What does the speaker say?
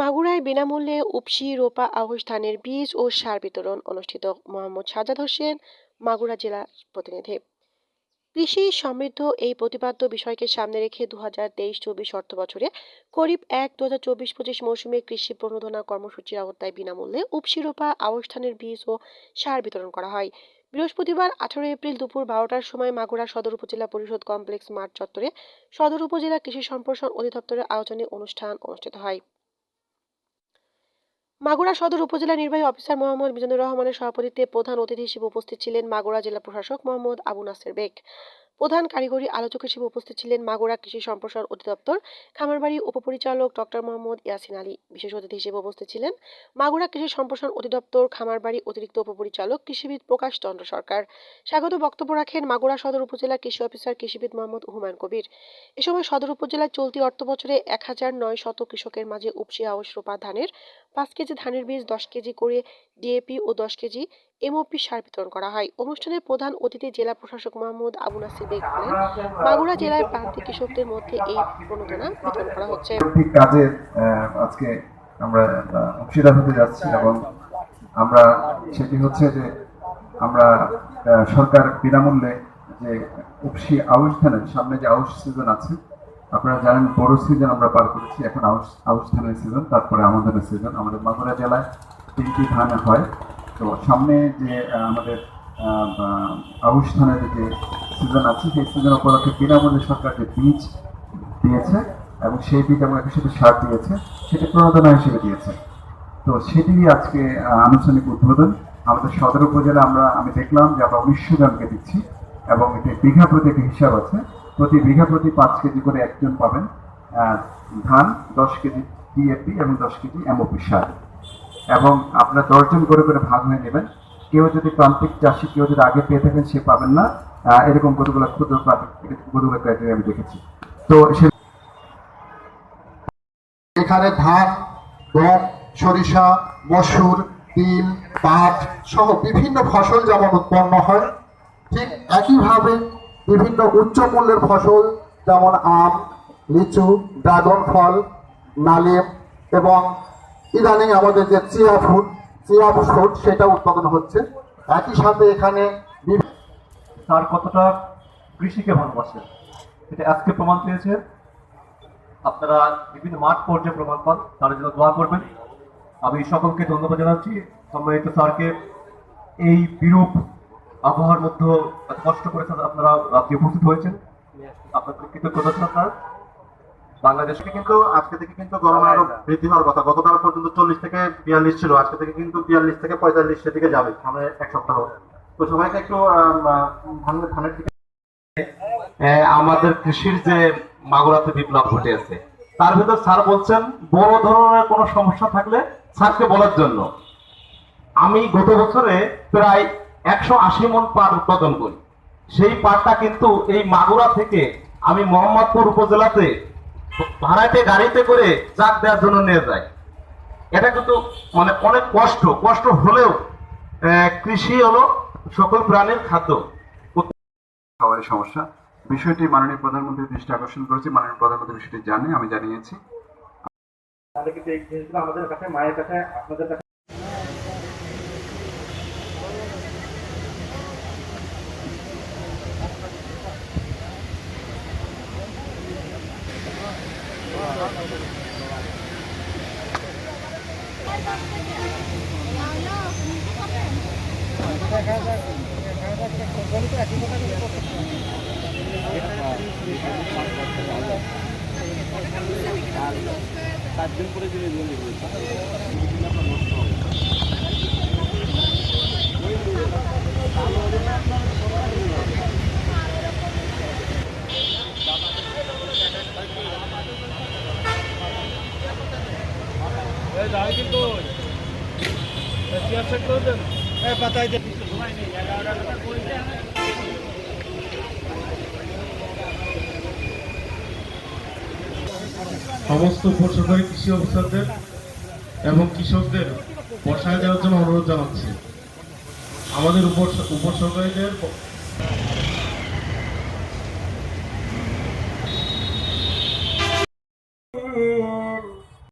মাগুরায় বিনামূল্যে উপসি রোপা আউশ বীজ ও সার বিতরণ অনুষ্ঠিত মোহাম্মদ সাজাদ হোসেন, মাগুরা জেলা প্রতিনিধি। কৃষি সমৃদ্ধ এই প্রতিপাদ্য বিষয়কে সামনে রেখে দু হাজার তেইশ চব্বিশ অর্থ বছরে খরিফ এক দু হাজার চব্বিশ পঁচিশ মৌসুমে কৃষি প্রণোদনা কর্মসূচির আওতায় বিনামূল্যে উপসি রোপা আউশ ধানের বীজ ও সার বিতরণ করা হয়। বৃহস্পতিবার আঠারো এপ্রিল দুপুর বারোটার সময় মাগুরা সদর উপজেলা পরিষদ কমপ্লেক্স মাঠ চত্বরে সদর উপজেলা কৃষি সম্প্রসারণ অধিদপ্তরের আয়োজনে অনুষ্ঠান অনুষ্ঠিত হয়। মাগুরা সদর উপজেলা নির্বাহী অফিসার মোহাম্মদ মিজানুর রহমানের সভাপতিত্বে প্রধান অতিথি হিসেবে উপস্থিত ছিলেন মাগুরা জেলা প্রশাসক মোহাম্মদ আবু নাসের বেগ। প্রধান কারিগরি আলোচক হিসেবে উপস্থিত ছিলেন মাগুরা কৃষি সম্প্রসারণ অধিদপ্তর খামারবাড়ি উপপরিচালক ডক্টর মোহাম্মদ ইয়াসিন আলী, বিশেষ অতিথি হিসেবে উপস্থিত ছিলেন মাগুরা কৃষি সম্প্রসারণ অধিদপ্তর খামারবাড়ি অতিরিক্ত উপপরিচালক কৃষিবিদ প্রকাশ চন্দ্র সরকার। স্বাগত বক্তব্য রাখেন মাগুরা সদর উপজেলা কৃষি অফিসার কৃষিবিদ মোহাম্মদ হুমায়ুন কবির। এ সময় সদর উপজেলায় চলতি অর্থ বছরে এক হাজার নয় শত কৃষকের মাঝে উপসি আউশ রোপা ধানের পাঁচ কেজি ধানের বীজ দশ কেজি করে ডিএপি ও দশ কেজি এমওপি সার বিতরণ করা হয়। অনুষ্ঠানে প্রধান অতিথি জেলা প্রশাসক মোহাম্মদ আবু নাসির বেগ বলেন মাগুরা জেলার প্রান্তিক কৃষকদের মধ্যে এই প্রণোদনা বিতরণ করা হচ্ছে। কাজের আজকে আমরা অংশীদার হতে যাচ্ছি এবং আমরা, সেটি হচ্ছে যে আমরা সরকার বিনামূল্যে যে উপসি আউশ ধানের, সামনে যে আউশ সিজন আছে, আপনারা জানেন বড় সিজন আমরা পার করেছি, এখন আউশ আউশ ধানের সিজন তারপরে আমাদের সিজন আমাদের মাগুরা জেলায় তিনটি ধান হয়। তো সামনে যে আমাদের ধানের যে সিজন আছে, সেই সিজন উপলক্ষে বিনামূল্যে সরকার যে বীজ দিয়েছে এবং সেই বীজ এবং একই সাথে সার দিয়েছে, সেটি প্রণোদনা হিসেবে দিয়েছে। তো সেটি আজকে আনুষ্ঠানিক উদ্বোধন। আমাদের সদর উপজেলা আমরা, আমি দেখলাম যে আমরা উনিশশো জনকে দিচ্ছি এবং এতে বিঘা প্রতি একটা হিসাব আছে। প্রতি বিঘা প্রতি পাঁচ কেজি করে একজন পাবেন ধান, দশ কেজি ডিএপি এবং দশ কেজি এমওপি সার। এবং আপনার দশজন করে করে ভাগ হয়ে নেবেন। কেউ যদি প্রান্তিক চাষি, কেউ যদি আগে পেয়ে থাকেন, সে পাবেন না। এরকম কতগুলো ক্ষুদ্র কতগুলো ক্রাইটেরিয়া আমি দেখেছি। তো সে এখানে ধান গম, সরিষা, মসুর, তিল, পাট সহ বিভিন্ন ফসল যেমন উৎপন্ন হয়, ঠিক একইভাবে বিভিন্ন উচ্চ মূল্যের ফসল যেমন আম, লিচু, ড্রাগন ফল, নালিম এবং ইদানিং আমাদের যে চিয়া ফুড চিয়া ফ্রুট সেটা উৎপাদন হচ্ছে। একই সাথে এখানে তার কতটা কৃষিকে ভালোবাসেন এটা আজকে প্রমাণ পেয়েছে। আপনারা বিভিন্ন মাঠ পর্যায়ে প্রমাণ পান, তার জন্য দোয়া করবেন। আমি সকলকে ধন্যবাদ জানাচ্ছি। সম্মানিত স্যারকে এই বিরূপ আবহাওয়ার মধ্যে কষ্ট করে আপনারা আজকে উপস্থিত হয়েছেন। আপনাদের কৃতজ্ঞতা স্যার বাংলাদেশ কিন্তু আজকে থেকে কিন্তু গরম আরও বৃদ্ধি হওয়ার কথা। গতকাল পর্যন্ত চল্লিশ থেকে বিয়াল্লিশ ছিল আজকে থেকে কিন্তু বিয়াল্লিশ থেকে পঁয়তাল্লিশের দিকে যাবে সামনে এক সপ্তাহ। তো সবাইকে একটু ধানের দিকে আমাদের কৃষির যে মাগুরাতে বিপ্লব ঘটে আছে তার ভিতর স্যার বলছেন বড় ধরনের কোনো সমস্যা থাকলে স্যারকে বলার জন্য। আমি গত বছরে প্রায় একশো আশি মন পাট উৎপাদন করি। সেই পাটটা কিন্তু এই মাগুরা থেকে আমি মোহাম্মদপুর উপজেলাতে ভাড়াতে গাড়িতে করে চাক দেওয়ার জন্য নিয়ে যায়। এটা কিন্তু মানে অনেক কষ্ট। কষ্ট হলেও কৃষি হলো সকল প্রাণীর খাদ্য। খাবারের সমস্যা। বিষয়টি মাননীয় প্রধানমন্ত্রীর দৃষ্টি আকর্ষণ করেছে। মাননীয় প্রধানমন্ত্রী বিষয়টি জানে আমি জানিয়েছি। তাহলে কিন্তু এই জিনিসগুলো আমাদের কাছে মায়ের কাছে আপনাদের কাছে চারজন করে দিলে কিন্তু চেয়ার সেট করে হ্যাঁ পাতায় দেন সমস্ত উপসরকারি কৃষি অফিসারদের এবং কৃষকদের বসায় দেওয়ার জন্য অনুরোধ জানাচ্ছি। আমাদের উপসরকারীদের